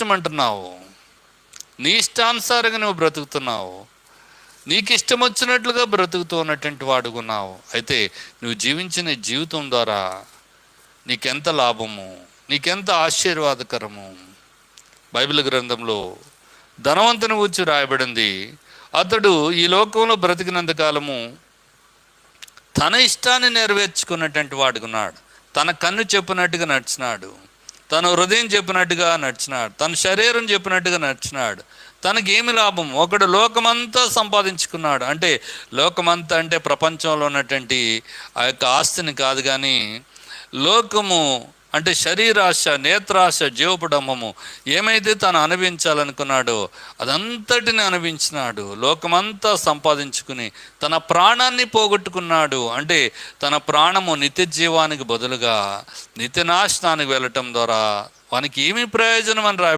ఇష్టం అంటున్నావు నీ ఇష్టానుసారంగా నువ్వు బ్రతుకుతున్నావు. నీకు ఇష్టం వచ్చినట్లుగా బ్రతుకుతూ ఉన్నటువంటి వాడుకున్నావు అయితే నువ్వు జీవించిన జీవితం ద్వారా నీకెంత లాభము? నీకెంత ఆశీర్వాదకరము? బైబిల్ గ్రంథంలో ధనవంతుని కూర్చి రాయబడింది. అతడు ఈ లోకంలో బ్రతికినంత కాలము తన ఇష్టాన్ని నెరవేర్చుకున్నటువంటి వాడుకున్నాడు తన కన్ను చెప్పినట్టుగా నడిచినాడు. తన హృదయం చెప్పినట్టుగా నడిచినాడు తన శరీరం చెప్పినట్టుగా నడిచినాడు. తనకేమి లాభం? ఒకడు లోకమంతా సంపాదించుకున్నాడు. అంటే లోకమంతా అంటే ప్రపంచంలో ఉన్నటువంటి ఆ యొక్క ఆస్తిని కాదు కానీ లోకము అంటే శరీరాశ నేత్రాశ జీవపడమ్మము ఏమైతే తను అనుభవించాలనుకున్నాడో అదంతటిని అనుభవించినాడు. లోకమంతా సంపాదించుకుని తన ప్రాణాన్ని పోగొట్టుకున్నాడు. అంటే తన ప్రాణము నిత్య జీవానికి బదులుగా నిత్యనాశనానికి వెళ్ళటం ద్వారా వానికి ఏమి ప్రయోజనం అని రా